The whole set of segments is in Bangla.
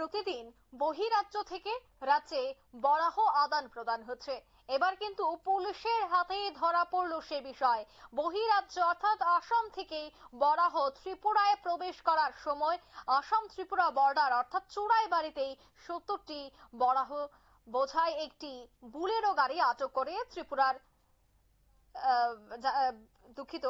প্রতিদিন বহিরাজ্য থেকে রাজ্যে বরাহ আদান প্রদান হচ্ছে। এবার কিন্তু পুলিশের হাতে ধরা পড়ল সে বিষয়। বহিরাজ্য অর্থাৎ আসাম থেকে বরাহ ত্রিপুরায় প্রবেশ করার সময় আসাম ত্রিপুরা বর্ডার অর্থাৎ চূড়াই বাড়িতেই সত্তরটি বরাহ বোঝায় একটি বুলেরো গাড়ি আটক করে ত্রিপুরার দুঃখিত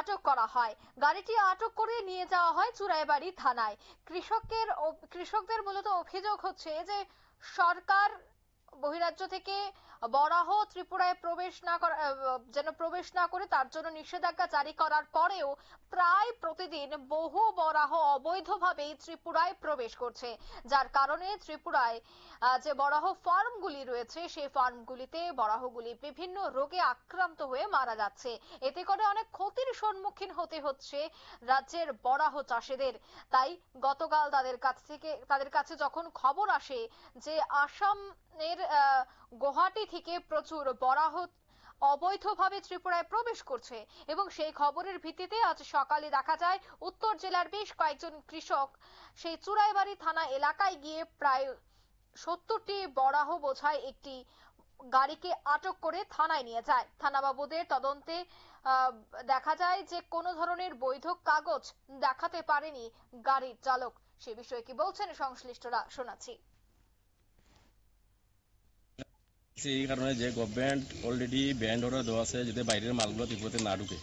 আটক করা হয়। গাড়িটি আটক করে নিয়ে যাওয়া হয় চুরাইবাড়ি থানায়। কৃষকের কৃষকদের মূলত অভিযোগ হচ্ছে যে সরকার বহিরাজ্য থেকে বরাহ ত্রিপুরায় প্রবেশ না করা যেন প্রবেশ না করে তার জন্য নিষেধাজ্ঞা জারি করার পরেও প্রায় প্রতিদিন বহু বরাহ অবৈধভাবে ত্রিপুরায় প্রবেশ করছে। যার কারণে ত্রিপুরায় যে বরাহ ফার্মগুলি রয়েছে, সেই ফার্মগুলিতে বরাহগুলি বিভিন্ন রোগে আক্রান্ত হয়ে মারা যাচ্ছে। এতে করে অনেক ক্ষতির সম্মুখীন হতে হচ্ছে রাজ্যের বরাহ চাষিদের। তাই গতকাল তাদের কাছ থেকে, তাদের কাছে যখন খবর আসে যে আসামের গুয়াহাটি থেকে প্রচুর বরাহ অবৈধভাবে ত্রিপুরায় প্রবেশ করছে এবং সেই খবরের ভিত্তিতে আজ সকালে দেখা যায় উত্তর জেলার বেশ কয়েকজন কৃষক সেই চুরাইবাড়ি থানা এলাকায় গিয়ে প্রায় সত্তরটি বরাহ বোঝায় একটি গাড়িকে আটক করে থানায় নিয়ে যায়। থানাবাবুদের তদন্তে দেখা যায় যে কোনো ধরনের বৈধ কাগজ দেখাতে পারেনি গাড়ির চালক। সে বিষয়ে কি বলছেন সংশ্লিষ্টরা শোনাচ্ছি। এই কারণে যে গভর্নমেন্ট অলরেডি ব্যান্ড অর্ডার দেওয়া আছে যাতে বাইরের মালগুলো ত্রিপুরাতে না ঢুকে।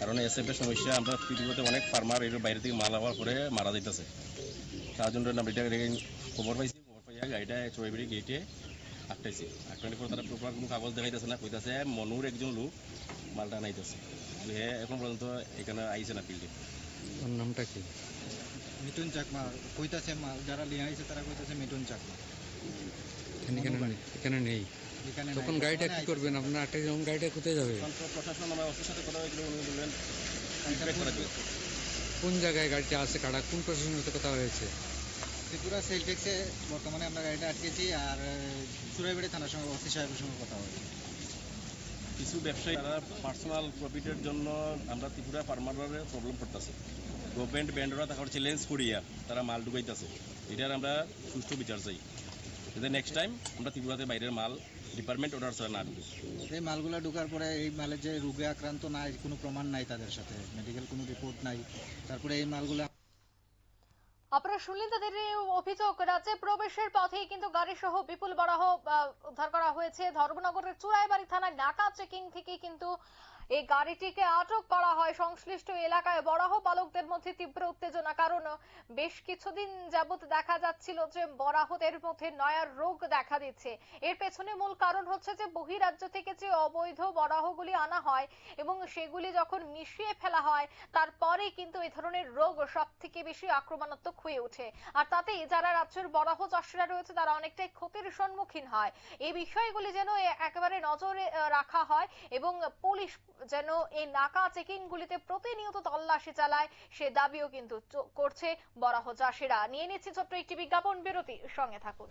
কারণ এসএফ এর সমস্যা আমরা ত্রিপুরাতে অনেক ফার্মার এর বাইরে থেকে মাল আবার করে মারা যাইতেছে। তার জন্য আমরা এটা খবর পাইছি খবর পাইয়া গাড়িটা চৌবাড়ি গেটে আটটাইছে আটটার পর তারা প্রপার কোনো কাগজ দেখাইতেছে না কইতাছে মনুর একজন লোক মালটা আনাইতেছে। কিন্তু হে এখন পর্যন্ত এখানে আইছে না ফিল্ডে। ওর নামটা কি? মিঠুন চাকমা কইতাছে যারা লিয়ে আইছে তারা কইতাছে মিঠুন চাকমা। এখানে নেই? তখন গাড়িটা কি করবেন? আপনার একটা যখন গাড়িটা কোথায় যাবে? প্রশাসন আমার সাথে কথা বললেন ফিডব্যাক করার জন্য। কোন জায়গায় গাড়িটা আছে? কাটা কোন প্রশাসনের সাথে কথা হয়েছে? ত্রিপুরা সেল ট্যাক্সে বর্তমানে আমরা গাড়িটা আটকেছি আর চুরাইবাড়ি থানার সঙ্গে ওসি সাহেবের সঙ্গে কথা হয়েছে। কিছু ব্যবসায়ী তারা পার্সোনাল প্রফিটের জন্য আমরা ত্রিপুরা ফার্মারের প্রবলেম করতেছে। গভর্নমেন্ট ব্যান্ডরা তারপর চ্যালেঞ্জ করিয়া তারা মাল ঢুকাইতেছে। এটার আমরা সুষ্ঠু বিচার চাই। যাতে নেক্সট টাইম আমরা ত্রিপুরাতে বাইরের মাল ডিপার্টমেন্ট অর্ডার ছাড়া না ঢুকে এই মালগুলো ঢোকার পরে এই মালের যে রোগে আক্রান্ত নাই কোনো প্রমাণ নাই তাদের সাথে মেডিকেল কোনো রিপোর্ট নাই। তারপরে এই মালগুলো আপনারা শুনলেন তাদের অভিযোগ রাজ্যে প্রবেশের পথে কিন্তু গাড়ি সহ বিপুল বরাহ উদ্ধার করা হয়েছে। ধর্মনগরের চুরাইবাড়ি থানার নাকা চেকিং থেকে কিন্তু এই গাড়িটিকে আটক করা হয় সংশ্লিষ্ট এলাকায়। বরাহ পালকদের মধ্যে তীব্র উত্তেজনা, কারণ বেশ কিছুদিন যাবত দেখা যাচ্ছিল যে বরাহদের মধ্যে নয়া রোগ দেখা দিচ্ছে। এর পেছনে মূল কারণ হচ্ছে যে বহিরাজ্য থেকে যে অবৈধ বরাহগুলি আনা হয় এবং সেগুলি যখন মিশিয়ে ফেলা হয় তারপরে কিন্তু এই ধরনের রোগ সব থেকে বেশি আক্রমণাত্মক হয়ে ওঠে। আর তাতে যারা রাজ্যের বরাহ চাষিরা রয়েছে, তারা অনেকটাই ক্ষতির সম্মুখীন হয়। এই বিষয়গুলি যেন একেবারে নজরে রাখা হয় এবং পুলিশ যেন এই নাকা চেকিং গুলিতে প্রতিনিয়ত তল্লাশি চালায়, সে দাবিও কিন্তু করছে বরাহ চাষিরা। নিয়ে নিচ্ছে ছোট্ট একটি বিজ্ঞাপন বিরতি সঙ্গে থাকুন।